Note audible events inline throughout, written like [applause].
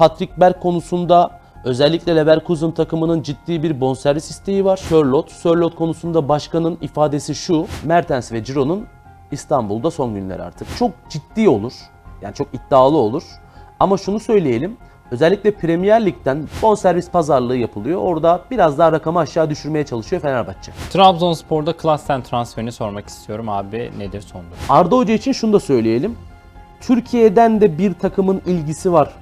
Patrick Berg konusunda özellikle Leverkusen takımının ciddi bir bonservis isteği var. Sörlot, Sörlot konusunda başkanın ifadesi şu. Mertens ve Ciro'nun İstanbul'da son günler artık. Çok ciddi olur. Yani çok iddialı olur. Ama şunu söyleyelim. Özellikle Premier Lig'den bonservis pazarlığı yapılıyor. Orada biraz daha rakamı aşağı düşürmeye çalışıyor Fenerbahçe. Trabzonspor'da Klassen transferini sormak istiyorum abi. Nedir son durum? Arda Hoca için şunu da söyleyelim. Türkiye'den de bir takımın ilgisi var.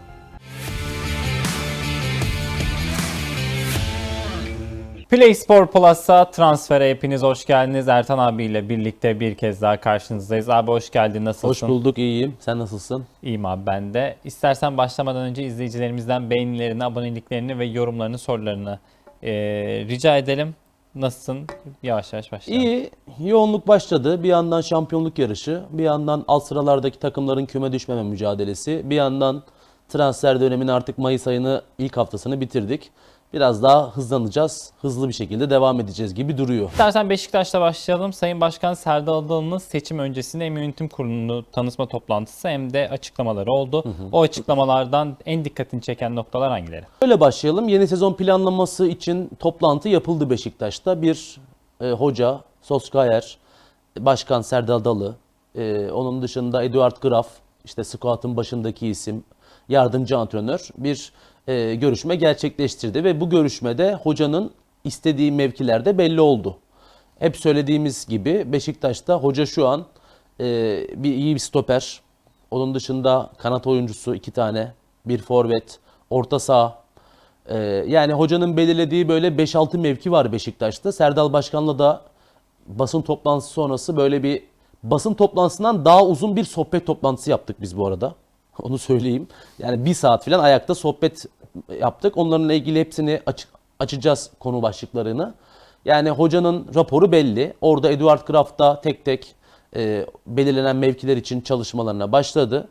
Play Spor Plus'a transfere hepiniz hoş geldiniz. Ertan abiyle birlikte bir kez daha karşınızdayız. Abi hoş geldin. Nasılsın? Hoş bulduk, iyiyim. Sen nasılsın? İyiyim abi ben de. İstersen başlamadan önce izleyicilerimizden beğenilerini, aboneliklerini ve yorumlarını, sorularını eee, rica edelim. Nasılsın? Yavaş yavaş başlayalım. İyi, yoğunluk başladı. Bir yandan şampiyonluk yarışı, bir yandan alt sıralardaki takımların küme düşmeme mücadelesi, bir yandan transfer döneminin artık Mayıs ayını ilk haftasını bitirdik. Biraz daha hızlanacağız, hızlı bir şekilde devam edeceğiz gibi duruyor. İstersen Beşiktaş'ta başlayalım. Sayın Başkan Serdar Adalı'nın seçim öncesinde hem yönetim kurulunu tanışma toplantısı hem de açıklamaları oldu. O açıklamalardan en dikkatini çeken noktalar hangileri? Öyle başlayalım. Yeni sezon planlaması için toplantı yapıldı Beşiktaş'ta. Bir e, hoca, Solskjaer, Başkan Serdar Adalı, e, onun dışında Eduard Graf, işte squad'ın başındaki isim, yardımcı antrenör bir e, görüşme gerçekleştirdi ve bu görüşmede hocanın istediği mevkilerde belli oldu. Hep söylediğimiz gibi Beşiktaş'ta hoca şu an e, bir iyi bir stoper. Onun dışında kanat oyuncusu iki tane, bir forvet, orta saha. E, yani hocanın belirlediği böyle 5-6 mevki var Beşiktaş'ta. Serdal Başkan'la da basın toplantısı sonrası böyle bir basın toplantısından daha uzun bir sohbet toplantısı yaptık biz bu arada. [laughs] Onu söyleyeyim. Yani bir saat falan ayakta sohbet yaptık. Onlarla ilgili hepsini açık, açacağız konu başlıklarını. Yani hocanın raporu belli. Orada Eduard Graf da tek tek e, belirlenen mevkiler için çalışmalarına başladı.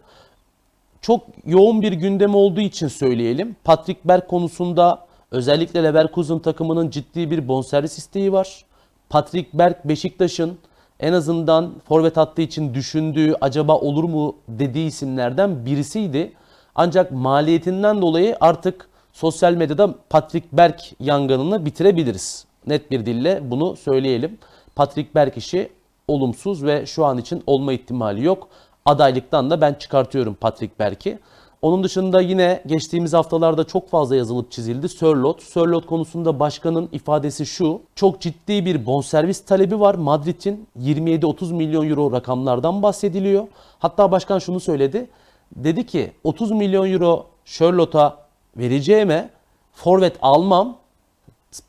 Çok yoğun bir gündem olduğu için söyleyelim. Patrick Berg konusunda özellikle Leverkusen takımının ciddi bir bonservis isteği var. Patrick Berg Beşiktaş'ın en azından forvet hattı için düşündüğü acaba olur mu dediği isimlerden birisiydi. Ancak maliyetinden dolayı artık sosyal medyada Patrick Berg yangınını bitirebiliriz. Net bir dille bunu söyleyelim. Patrick Berg işi olumsuz ve şu an için olma ihtimali yok. Adaylıktan da ben çıkartıyorum Patrick Berg'i. Onun dışında yine geçtiğimiz haftalarda çok fazla yazılıp çizildi. Sörlot. Sörlot konusunda başkanın ifadesi şu. Çok ciddi bir bonservis talebi var Madrid'in. 27-30 milyon euro rakamlardan bahsediliyor. Hatta başkan şunu söyledi. Dedi ki 30 milyon euro Sörlot'a vereceğime forvet almam.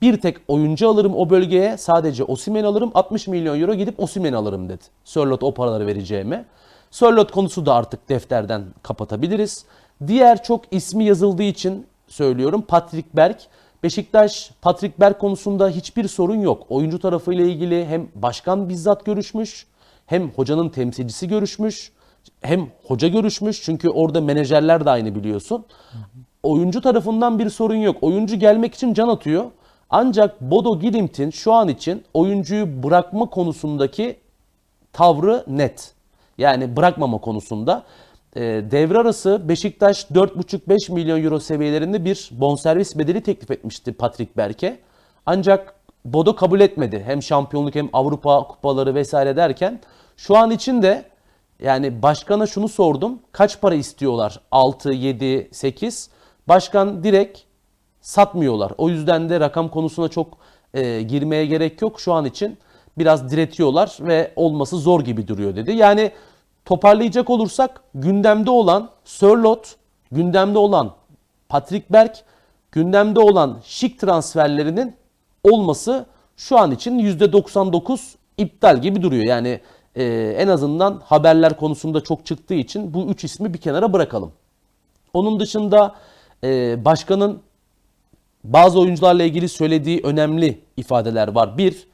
Bir tek oyuncu alırım o bölgeye. Sadece Osimhen alırım. 60 milyon euro gidip Osimhen alırım dedi. Sörlot o paraları vereceğime. Sörlot konusu da artık defterden kapatabiliriz. Diğer çok ismi yazıldığı için söylüyorum Patrick Berg. Beşiktaş Patrick Berg konusunda hiçbir sorun yok. Oyuncu tarafıyla ilgili hem başkan bizzat görüşmüş hem hocanın temsilcisi görüşmüş hem hoca görüşmüş çünkü orada menajerler de aynı biliyorsun. Oyuncu tarafından bir sorun yok. Oyuncu gelmek için can atıyor. Ancak Bodo Glimt'in şu an için oyuncuyu bırakma konusundaki tavrı net. Yani bırakmama konusunda. E, devre arası Beşiktaş 4,5-5 milyon euro seviyelerinde bir bonservis bedeli teklif etmişti Patrick Berk'e. Ancak Bodo kabul etmedi. Hem şampiyonluk hem Avrupa kupaları vesaire derken şu an için de yani başkana şunu sordum. Kaç para istiyorlar? 6, 7, 8. Başkan direkt satmıyorlar. O yüzden de rakam konusuna çok e, girmeye gerek yok. Şu an için biraz diretiyorlar ve olması zor gibi duruyor dedi. Yani toparlayacak olursak gündemde olan Sörlot, gündemde olan Patrick Berg, gündemde olan şik transferlerinin olması şu an için %99 iptal gibi duruyor. Yani e, en azından haberler konusunda çok çıktığı için bu üç ismi bir kenara bırakalım. Onun dışında e, başkanın bazı oyuncularla ilgili söylediği önemli ifadeler var. Bir,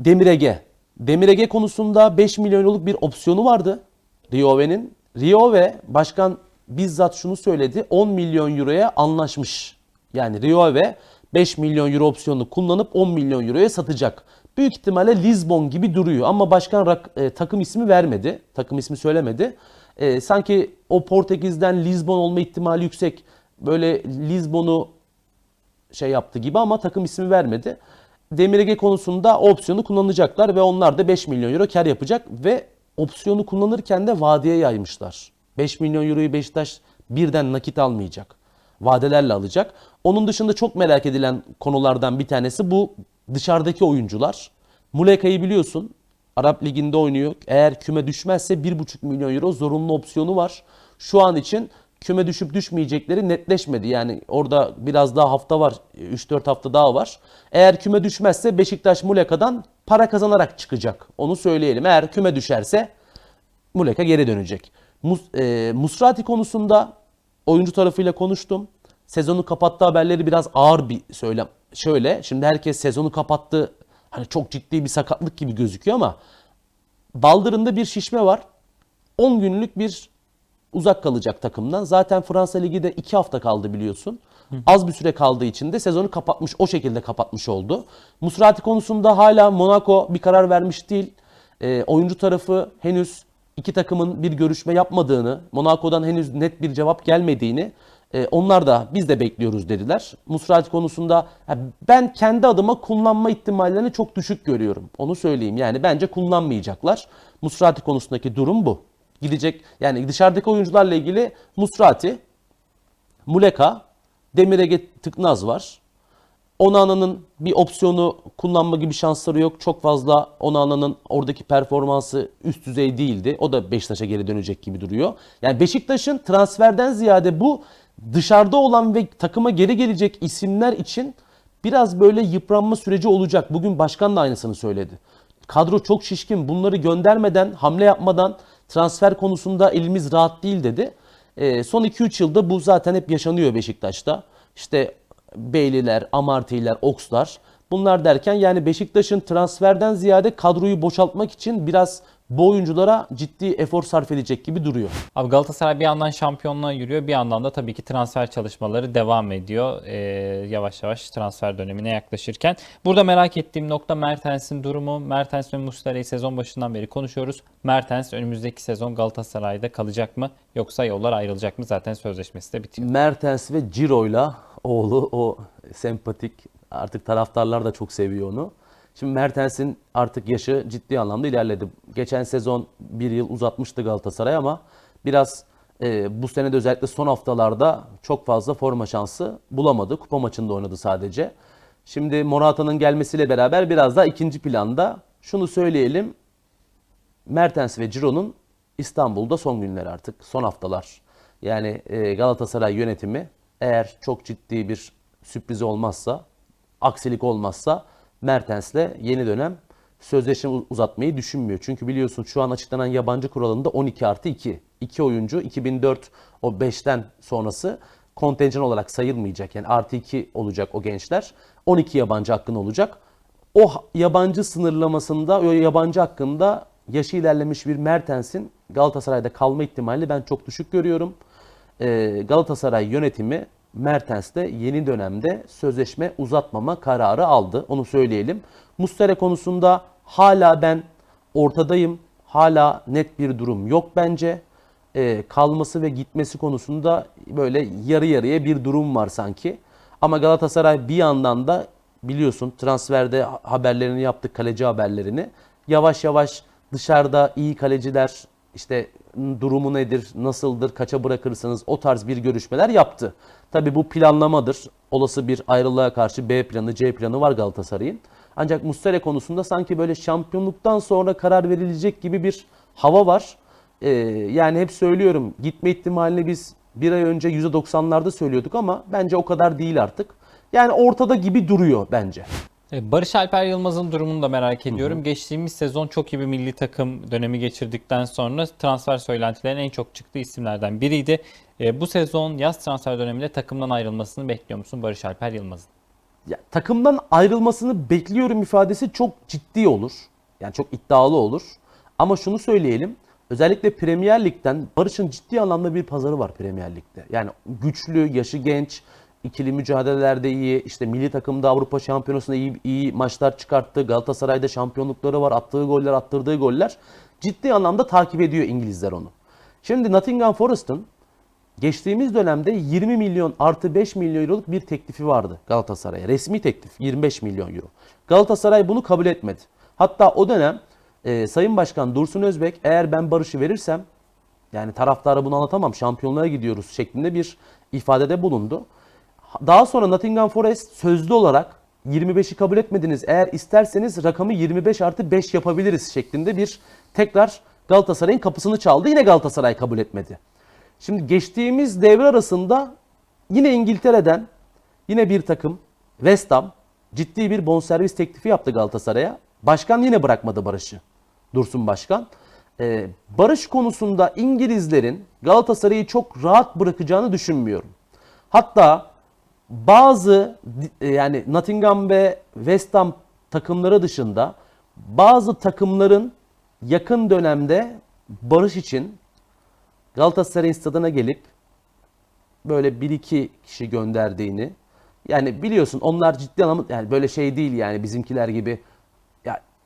Demir Ege. Demir Ege konusunda 5 milyon euroluk bir opsiyonu vardı Riove'nin. Riove başkan bizzat şunu söyledi. 10 milyon euroya anlaşmış. Yani Riove 5 milyon euro opsiyonunu kullanıp 10 milyon euroya satacak. Büyük ihtimalle Lisbon gibi duruyor ama başkan rak- e, takım ismi vermedi. Takım ismi söylemedi. e, sanki o Portekiz'den Lisbon olma ihtimali yüksek. Böyle Lisbon'u şey yaptı gibi ama takım ismi vermedi. Demir Ege konusunda opsiyonu kullanacaklar ve onlar da 5 milyon euro kar yapacak ve opsiyonu kullanırken de vadeye yaymışlar. 5 milyon euroyu Beşiktaş birden nakit almayacak. Vadelerle alacak. Onun dışında çok merak edilen konulardan bir tanesi bu dışarıdaki oyuncular. Muleka'yı biliyorsun. Arap Ligi'nde oynuyor. Eğer küme düşmezse 1,5 milyon euro zorunlu opsiyonu var. Şu an için küme düşüp düşmeyecekleri netleşmedi. Yani orada biraz daha hafta var. 3-4 hafta daha var. Eğer küme düşmezse Beşiktaş Muleka'dan para kazanarak çıkacak. Onu söyleyelim. Eğer küme düşerse Muleka geri dönecek. Mus, e, Musrati konusunda oyuncu tarafıyla konuştum. Sezonu kapattığı haberleri biraz ağır bir söylem. Şöyle şimdi herkes sezonu kapattı. Hani çok ciddi bir sakatlık gibi gözüküyor ama baldırında bir şişme var. 10 günlük bir uzak kalacak takımdan. Zaten Fransa Ligi de 2 hafta kaldı biliyorsun. Az bir süre kaldığı için de sezonu kapatmış, o şekilde kapatmış oldu. Musrati konusunda hala Monaco bir karar vermiş değil. E, oyuncu tarafı henüz iki takımın bir görüşme yapmadığını, Monaco'dan henüz net bir cevap gelmediğini, e, onlar da biz de bekliyoruz dediler. Musrati konusunda ben kendi adıma kullanma ihtimallerini çok düşük görüyorum. Onu söyleyeyim. Yani bence kullanmayacaklar. Musrati konusundaki durum bu. Gidecek yani dışarıdaki oyuncularla ilgili Musrati, Muleka, Demir Ege Tıknaz var. Onana'nın bir opsiyonu kullanma gibi şansları yok. Çok fazla Onana'nın oradaki performansı üst düzey değildi. O da Beşiktaş'a geri dönecek gibi duruyor. Yani Beşiktaş'ın transferden ziyade bu dışarıda olan ve takıma geri gelecek isimler için biraz böyle yıpranma süreci olacak. Bugün başkan da aynısını söyledi. Kadro çok şişkin. Bunları göndermeden, hamle yapmadan transfer konusunda elimiz rahat değil dedi. Ee, son 2-3 yılda bu zaten hep yaşanıyor Beşiktaş'ta. İşte Beyliler, Amartiler, Okslar. Bunlar derken yani Beşiktaş'ın transferden ziyade kadroyu boşaltmak için biraz bu oyunculara ciddi efor sarf edecek gibi duruyor. Abi Galatasaray bir yandan şampiyonluğa yürüyor bir yandan da tabii ki transfer çalışmaları devam ediyor. Ee, yavaş yavaş transfer dönemine yaklaşırken. Burada merak ettiğim nokta Mertens'in durumu. Mertens ve Muslera'yı sezon başından beri konuşuyoruz. Mertens önümüzdeki sezon Galatasaray'da kalacak mı yoksa yollar ayrılacak mı? Zaten sözleşmesi de bitiyor. Mertens ve Ciro'yla oğlu o sempatik artık taraftarlar da çok seviyor onu. Şimdi Mertens'in artık yaşı ciddi anlamda ilerledi. Geçen sezon bir yıl uzatmıştı Galatasaray ama biraz e, bu sene de özellikle son haftalarda çok fazla forma şansı bulamadı. Kupa maçında oynadı sadece. Şimdi Morata'nın gelmesiyle beraber biraz daha ikinci planda. Şunu söyleyelim. Mertens ve Ciro'nun İstanbul'da son günler artık, son haftalar. Yani e, Galatasaray yönetimi eğer çok ciddi bir sürpriz olmazsa, aksilik olmazsa Mertens'le yeni dönem sözleşme uzatmayı düşünmüyor. Çünkü biliyorsun şu an açıklanan yabancı kuralında 12 artı 2. 2 oyuncu 2004 o 5'ten sonrası kontenjan olarak sayılmayacak. Yani artı 2 olacak o gençler. 12 yabancı hakkın olacak. O yabancı sınırlamasında, o yabancı hakkında yaşı ilerlemiş bir Mertens'in Galatasaray'da kalma ihtimalini ben çok düşük görüyorum. Ee, Galatasaray yönetimi Mertens'te yeni dönemde sözleşme uzatmama kararı aldı. Onu söyleyelim. Mustera konusunda hala ben ortadayım. Hala net bir durum yok bence. Ee, kalması ve gitmesi konusunda böyle yarı yarıya bir durum var sanki. Ama Galatasaray bir yandan da biliyorsun transferde haberlerini yaptık, kaleci haberlerini. Yavaş yavaş dışarıda iyi kaleciler işte durumu nedir, nasıldır, kaça bırakırsınız o tarz bir görüşmeler yaptı. Tabi bu planlamadır. Olası bir ayrılığa karşı B planı, C planı var Galatasaray'ın. Ancak Mustera konusunda sanki böyle şampiyonluktan sonra karar verilecek gibi bir hava var. Ee, yani hep söylüyorum gitme ihtimalini biz bir ay önce %90'larda söylüyorduk ama bence o kadar değil artık. Yani ortada gibi duruyor bence. E, Barış Alper Yılmaz'ın durumunu da merak ediyorum. Geçtiğimiz sezon çok iyi bir milli takım dönemi geçirdikten sonra transfer söylentilerinin en çok çıktığı isimlerden biriydi. E, bu sezon yaz transfer döneminde takımdan ayrılmasını bekliyor musun Barış Alper Yılmaz'ın? Ya, takımdan ayrılmasını bekliyorum ifadesi çok ciddi olur. Yani çok iddialı olur. Ama şunu söyleyelim. Özellikle Premier Lig'den Barış'ın ciddi anlamda bir pazarı var Premier Lig'de. Yani güçlü, yaşı genç, ikili mücadelelerde iyi, işte milli takımda Avrupa Şampiyonası'nda iyi, iyi maçlar çıkarttı. Galatasaray'da şampiyonlukları var, attığı goller, attırdığı goller. Ciddi anlamda takip ediyor İngilizler onu. Şimdi Nottingham Forest'ın geçtiğimiz dönemde 20 milyon artı 5 milyon euroluk bir teklifi vardı Galatasaray'a. Resmi teklif 25 milyon euro. Galatasaray bunu kabul etmedi. Hatta o dönem e, Sayın Başkan Dursun Özbek eğer ben Barış'ı verirsem yani taraftara bunu anlatamam şampiyonluğa gidiyoruz şeklinde bir ifadede bulundu. Daha sonra Nottingham Forest sözlü olarak 25'i kabul etmediniz. Eğer isterseniz rakamı 25 artı 5 yapabiliriz şeklinde bir tekrar Galatasaray'ın kapısını çaldı. Yine Galatasaray kabul etmedi. Şimdi geçtiğimiz devre arasında yine İngiltere'den yine bir takım West Ham ciddi bir bonservis teklifi yaptı Galatasaray'a. Başkan yine bırakmadı Barış'ı. Dursun Başkan. Ee, Barış konusunda İngilizlerin Galatasaray'ı çok rahat bırakacağını düşünmüyorum. Hatta bazı e, yani Nottingham ve West Ham takımları dışında bazı takımların yakın dönemde Barış için Galatasaray stadına gelip böyle bir iki kişi gönderdiğini yani biliyorsun onlar ciddi anlamda yani böyle şey değil yani bizimkiler gibi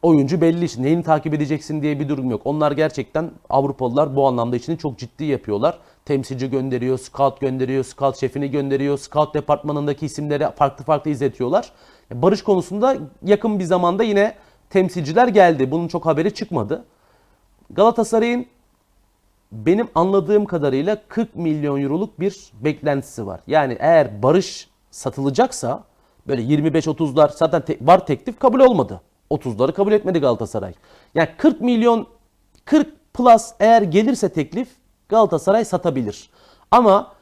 oyuncu belli işte neyini takip edeceksin diye bir durum yok. Onlar gerçekten Avrupalılar bu anlamda işini çok ciddi yapıyorlar. Temsilci gönderiyor, scout gönderiyor, scout şefini gönderiyor, scout departmanındaki isimleri farklı farklı izletiyorlar. Barış konusunda yakın bir zamanda yine temsilciler geldi. Bunun çok haberi çıkmadı. Galatasaray'ın benim anladığım kadarıyla 40 milyon euroluk bir beklentisi var. Yani eğer Barış satılacaksa böyle 25-30'lar zaten te- var teklif kabul olmadı. 30'ları kabul etmedi Galatasaray. Yani 40 milyon 40 plus eğer gelirse teklif Galatasaray satabilir. Ama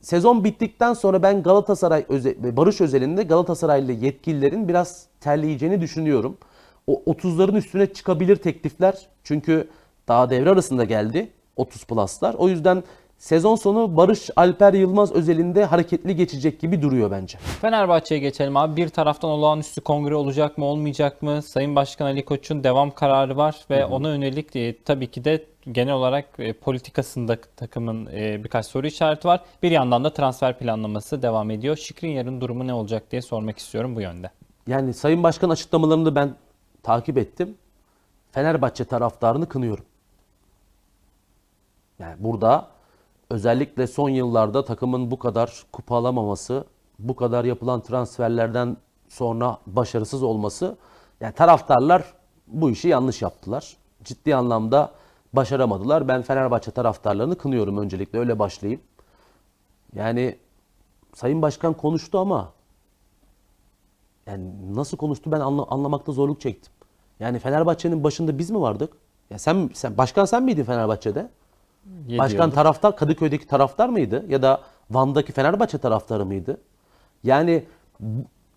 sezon bittikten sonra ben Galatasaray Barış özelinde Galatasaraylı yetkililerin biraz terleyeceğini düşünüyorum. O 30'ların üstüne çıkabilir teklifler. Çünkü daha devre arasında geldi 30 pluslar. O yüzden sezon sonu Barış Alper Yılmaz özelinde hareketli geçecek gibi duruyor bence. Fenerbahçe'ye geçelim abi. Bir taraftan olağanüstü kongre olacak mı olmayacak mı? Sayın Başkan Ali Koç'un devam kararı var ve ona yönelik e, tabii ki de genel olarak e, politikasında takımın e, birkaç soru işareti var. Bir yandan da transfer planlaması devam ediyor. Şikrin durumu ne olacak diye sormak istiyorum bu yönde. Yani Sayın Başkan açıklamalarını da ben takip ettim. Fenerbahçe taraftarını kınıyorum. Yani burada özellikle son yıllarda takımın bu kadar kupa alamaması, bu kadar yapılan transferlerden sonra başarısız olması, yani taraftarlar bu işi yanlış yaptılar. Ciddi anlamda başaramadılar. Ben Fenerbahçe taraftarlarını kınıyorum öncelikle öyle başlayayım. Yani Sayın Başkan konuştu ama yani nasıl konuştu ben anla- anlamakta zorluk çektim. Yani Fenerbahçe'nin başında biz mi vardık? Ya sen sen başkan sen miydin Fenerbahçe'de? Yedi Başkan yıldır. taraftar Kadıköy'deki taraftar mıydı ya da Van'daki Fenerbahçe taraftarı mıydı? Yani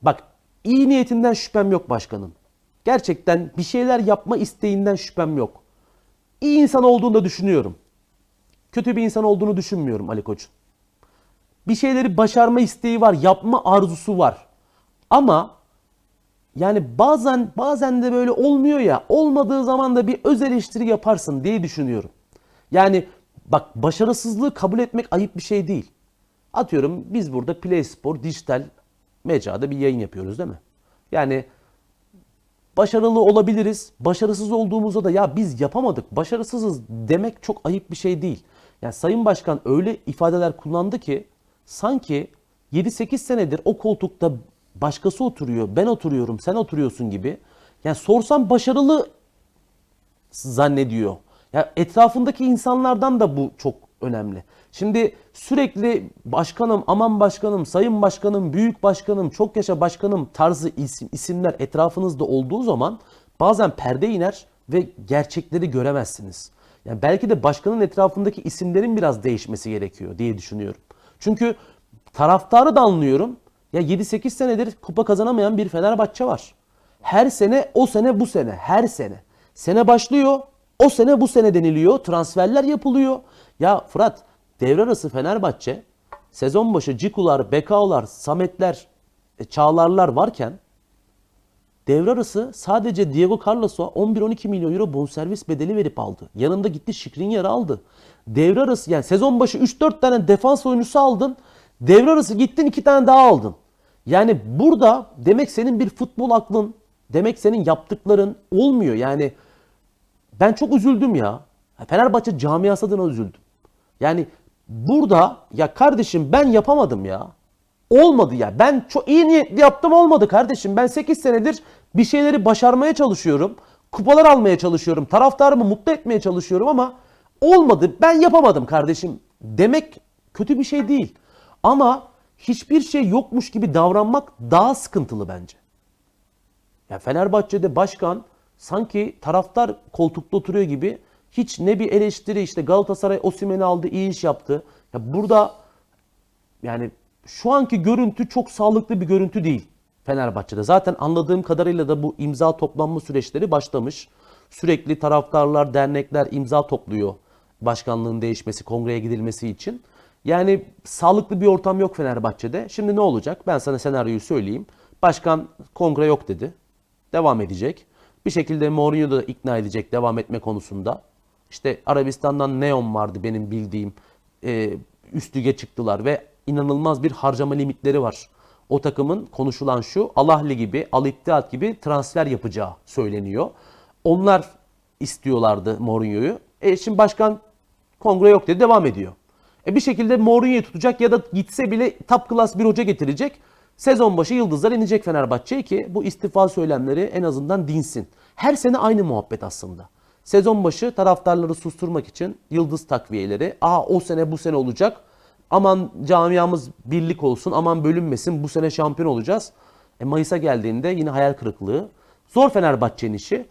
bak iyi niyetinden şüphem yok başkanın. Gerçekten bir şeyler yapma isteğinden şüphem yok. İyi insan olduğunu da düşünüyorum. Kötü bir insan olduğunu düşünmüyorum Ali Koç'un. Bir şeyleri başarma isteği var, yapma arzusu var. Ama yani bazen bazen de böyle olmuyor ya. Olmadığı zaman da bir öz eleştiri yaparsın diye düşünüyorum. Yani bak başarısızlığı kabul etmek ayıp bir şey değil. Atıyorum biz burada Play Spor dijital mecrada bir yayın yapıyoruz değil mi? Yani başarılı olabiliriz. Başarısız olduğumuzda da ya biz yapamadık, başarısızız demek çok ayıp bir şey değil. Yani Sayın Başkan öyle ifadeler kullandı ki sanki 7-8 senedir o koltukta başkası oturuyor, ben oturuyorum, sen oturuyorsun gibi. Yani sorsam başarılı zannediyor. Ya etrafındaki insanlardan da bu çok önemli. Şimdi sürekli başkanım, aman başkanım, sayın başkanım, büyük başkanım, çok yaşa başkanım tarzı isim, isimler etrafınızda olduğu zaman bazen perde iner ve gerçekleri göremezsiniz. Yani belki de başkanın etrafındaki isimlerin biraz değişmesi gerekiyor diye düşünüyorum. Çünkü taraftarı da anlıyorum. Ya 7-8 senedir kupa kazanamayan bir Fenerbahçe var. Her sene o sene bu sene her sene. Sene başlıyor o sene bu sene deniliyor. Transferler yapılıyor. Ya Fırat devre arası Fenerbahçe sezon başı Cikular, Bekaolar, Sametler, e, Çağlarlar varken devre arası sadece Diego Carlos'a 11-12 milyon euro bonservis bedeli verip aldı. Yanında gitti Skriniar'ı aldı. Devre arası yani sezon başı 3-4 tane defans oyuncusu aldın. Devre arası gittin 2 tane daha aldın. Yani burada demek senin bir futbol aklın, demek senin yaptıkların olmuyor. Yani ben çok üzüldüm ya. Fenerbahçe camiası adına üzüldüm. Yani burada ya kardeşim ben yapamadım ya. Olmadı ya. Ben çok iyi niyetli yaptım olmadı kardeşim. Ben 8 senedir bir şeyleri başarmaya çalışıyorum. Kupalar almaya çalışıyorum. Taraftarımı mutlu etmeye çalışıyorum ama olmadı. Ben yapamadım kardeşim. Demek kötü bir şey değil. Ama hiçbir şey yokmuş gibi davranmak daha sıkıntılı bence. Ya Fenerbahçe'de başkan sanki taraftar koltukta oturuyor gibi hiç ne bir eleştiri işte Galatasaray Osimhen'i aldı iyi iş yaptı. Ya burada yani şu anki görüntü çok sağlıklı bir görüntü değil Fenerbahçe'de. Zaten anladığım kadarıyla da bu imza toplanma süreçleri başlamış. Sürekli taraftarlar, dernekler imza topluyor başkanlığın değişmesi, kongreye gidilmesi için. Yani sağlıklı bir ortam yok Fenerbahçe'de. Şimdi ne olacak? Ben sana senaryoyu söyleyeyim. Başkan kongre yok dedi. Devam edecek. Bir şekilde Mourinho da ikna edecek devam etme konusunda. İşte Arabistan'dan Neon vardı benim bildiğim. Ee, üst çıktılar ve inanılmaz bir harcama limitleri var. O takımın konuşulan şu Al-Ahli gibi, Al-İttihat gibi transfer yapacağı söyleniyor. Onlar istiyorlardı Mourinho'yu. E şimdi başkan kongre yok dedi devam ediyor. E bir şekilde Mourinho'yu tutacak ya da gitse bile top class bir hoca getirecek. Sezon başı yıldızlar inecek Fenerbahçe'ye ki bu istifa söylemleri en azından dinsin. Her sene aynı muhabbet aslında. Sezon başı taraftarları susturmak için yıldız takviyeleri. Aa o sene bu sene olacak. Aman camiamız birlik olsun, aman bölünmesin bu sene şampiyon olacağız. E Mayıs'a geldiğinde yine hayal kırıklığı. Zor Fenerbahçe'nin işi.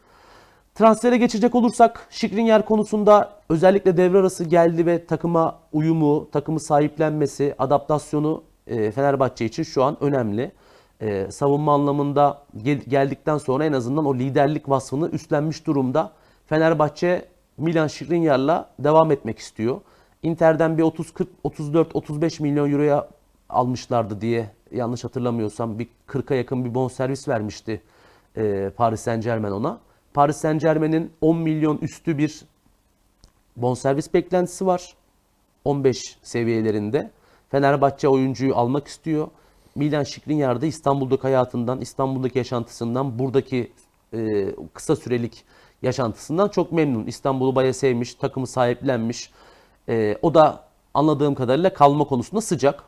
Transfere geçecek olursak Şikrinyar konusunda özellikle devre arası geldi ve takıma uyumu, takımı sahiplenmesi, adaptasyonu e, Fenerbahçe için şu an önemli. E, savunma anlamında gel- geldikten sonra en azından o liderlik vasfını üstlenmiş durumda. Fenerbahçe Milan Şikrinyar'la devam etmek istiyor. Inter'den bir 30 40 34 35 milyon euroya almışlardı diye yanlış hatırlamıyorsam bir 40'a yakın bir bonservis vermişti e, Paris Saint-Germain ona. Paris Saint-Germain'in 10 milyon üstü bir bonservis beklentisi var. 15 seviyelerinde. Fenerbahçe oyuncuyu almak istiyor. Milan Skriniar da İstanbul'daki hayatından, İstanbul'daki yaşantısından, buradaki e, kısa sürelik yaşantısından çok memnun. İstanbul'u bayağı sevmiş, takımı sahiplenmiş. E, o da anladığım kadarıyla kalma konusunda sıcak.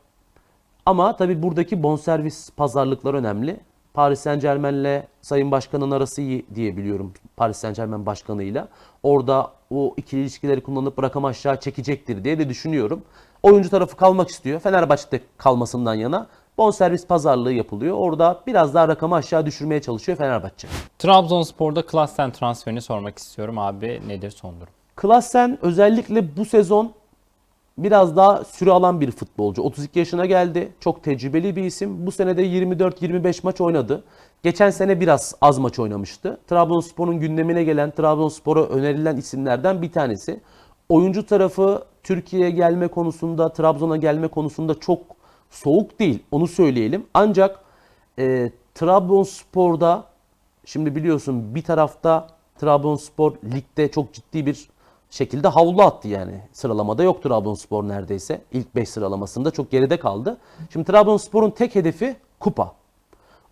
Ama tabii buradaki bonservis pazarlıklar önemli. Paris Saint Germain'le Sayın Başkan'ın arası iyi diye biliyorum. Paris Saint Germain Başkanı'yla. Orada o ikili ilişkileri kullanıp rakam aşağı çekecektir diye de düşünüyorum. Oyuncu tarafı kalmak istiyor. Fenerbahçe'de kalmasından yana bonservis pazarlığı yapılıyor. Orada biraz daha rakamı aşağı düşürmeye çalışıyor Fenerbahçe. Trabzonspor'da Klassen transferini sormak istiyorum abi. Nedir son durum? Klassen özellikle bu sezon biraz daha süre alan bir futbolcu. 32 yaşına geldi. Çok tecrübeli bir isim. Bu sene de 24-25 maç oynadı. Geçen sene biraz az maç oynamıştı. Trabzonspor'un gündemine gelen, Trabzonspor'a önerilen isimlerden bir tanesi. Oyuncu tarafı Türkiye'ye gelme konusunda, Trabzon'a gelme konusunda çok soğuk değil. Onu söyleyelim. Ancak e, Trabzonspor'da şimdi biliyorsun bir tarafta Trabzonspor ligde çok ciddi bir şekilde havlu attı yani. Sıralamada yok Trabzonspor neredeyse. İlk 5 sıralamasında çok geride kaldı. Şimdi Trabzonspor'un tek hedefi kupa.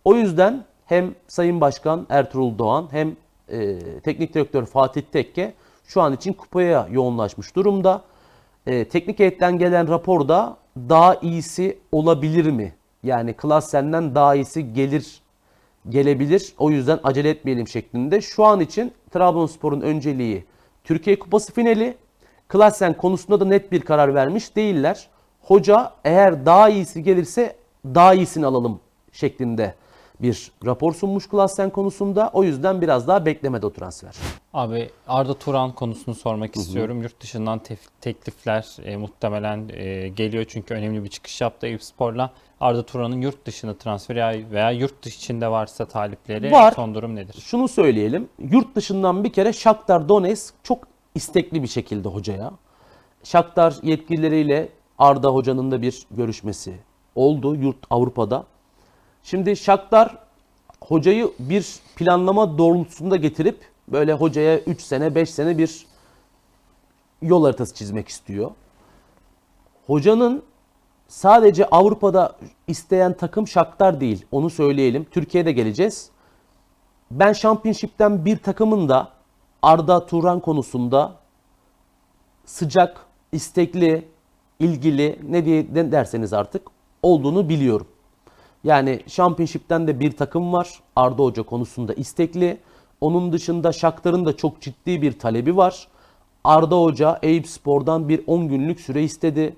O yüzden hem Sayın Başkan Ertuğrul Doğan hem e, Teknik Direktör Fatih Tekke şu an için kupaya yoğunlaşmış durumda. E, teknik heyetten gelen raporda daha iyisi olabilir mi? Yani Klassen'den daha iyisi gelir gelebilir. O yüzden acele etmeyelim şeklinde. Şu an için Trabzonspor'un önceliği Türkiye Kupası finali. Klasen konusunda da net bir karar vermiş değiller. Hoca eğer daha iyisi gelirse daha iyisini alalım şeklinde bir rapor sunmuş Klasen konusunda. O yüzden biraz daha beklemede o transfer. Abi Arda Turan konusunu sormak istiyorum. Yurt dışından tef- teklifler e, muhtemelen e, geliyor çünkü önemli bir çıkış yaptı Eyüp Spor'la. Arda Turan'ın yurt dışına transferi veya- veya yurt dışı içinde varsa talipleri Var. son durum nedir? Şunu söyleyelim. Yurt dışından bir kere Shakhtar Donetsk çok istekli bir şekilde hocaya. Shakhtar yetkilileriyle Arda hocanın da bir görüşmesi oldu yurt Avrupa'da. Şimdi Shakhtar hocayı bir planlama doğrultusunda getirip böyle hocaya 3 sene 5 sene bir yol haritası çizmek istiyor. Hocanın sadece Avrupa'da isteyen takım Shakhtar değil. Onu söyleyelim. Türkiye'de geleceğiz. Ben Championship'ten bir takımın da Arda Turan konusunda sıcak, istekli, ilgili ne diye derseniz artık olduğunu biliyorum. Yani Championship'ten de bir takım var. Arda Hoca konusunda istekli. Onun dışında Shakhtar'ın da çok ciddi bir talebi var. Arda Hoca Eyüp Spor'dan bir 10 günlük süre istedi.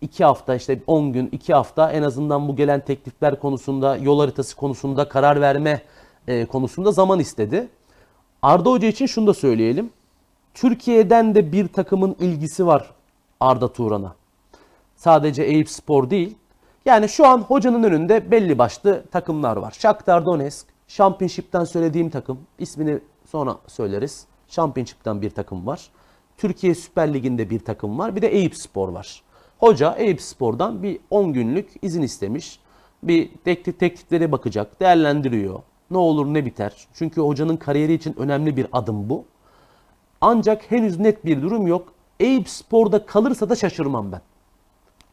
2 hafta işte 10 gün 2 hafta en azından bu gelen teklifler konusunda yol haritası konusunda karar verme e, konusunda zaman istedi. Arda Hoca için şunu da söyleyelim. Türkiye'den de bir takımın ilgisi var Arda Turan'a. Sadece Eyüp Spor değil. Yani şu an hocanın önünde belli başlı takımlar var. Shakhtar Donetsk, Championship'ten söylediğim takım. ismini sonra söyleriz. Championship'ten bir takım var. Türkiye Süper Ligi'nde bir takım var. Bir de Eyüp Spor var. Hoca Eyüp Spor'dan bir 10 günlük izin istemiş. Bir teklif tekliflere bakacak, değerlendiriyor. Ne olur ne biter. Çünkü hocanın kariyeri için önemli bir adım bu. Ancak henüz net bir durum yok. Eyüp Spor'da kalırsa da şaşırmam ben.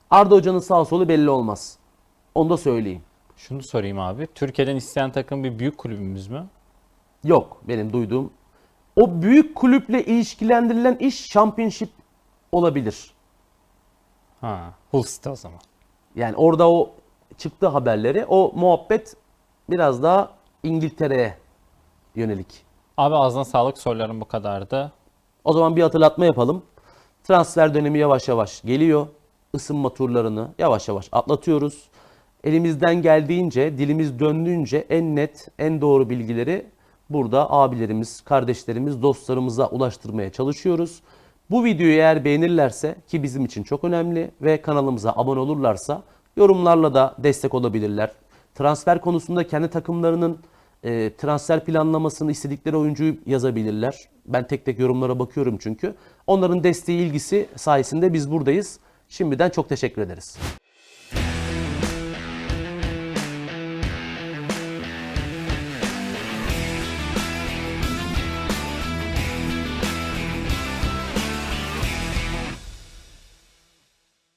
Arda Hoca'nın sağ solu belli olmaz. Onu da söyleyeyim. Şunu sorayım abi. Türkiye'den isteyen takım bir büyük kulübümüz mü? Yok benim duyduğum. O büyük kulüple ilişkilendirilen iş Championship olabilir. Ha, Hull City o zaman. Yani orada o çıktı haberleri. O muhabbet biraz daha İngiltere'ye yönelik. Abi ağzına sağlık sorularım bu kadardı. O zaman bir hatırlatma yapalım. Transfer dönemi yavaş yavaş geliyor. Isınma turlarını yavaş yavaş atlatıyoruz. Elimizden geldiğince, dilimiz döndüğünce en net, en doğru bilgileri burada abilerimiz, kardeşlerimiz, dostlarımıza ulaştırmaya çalışıyoruz. Bu videoyu eğer beğenirlerse ki bizim için çok önemli ve kanalımıza abone olurlarsa yorumlarla da destek olabilirler. Transfer konusunda kendi takımlarının e, transfer planlamasını istedikleri oyuncuyu yazabilirler. Ben tek tek yorumlara bakıyorum çünkü. Onların desteği ilgisi sayesinde biz buradayız. Şimdiden çok teşekkür ederiz.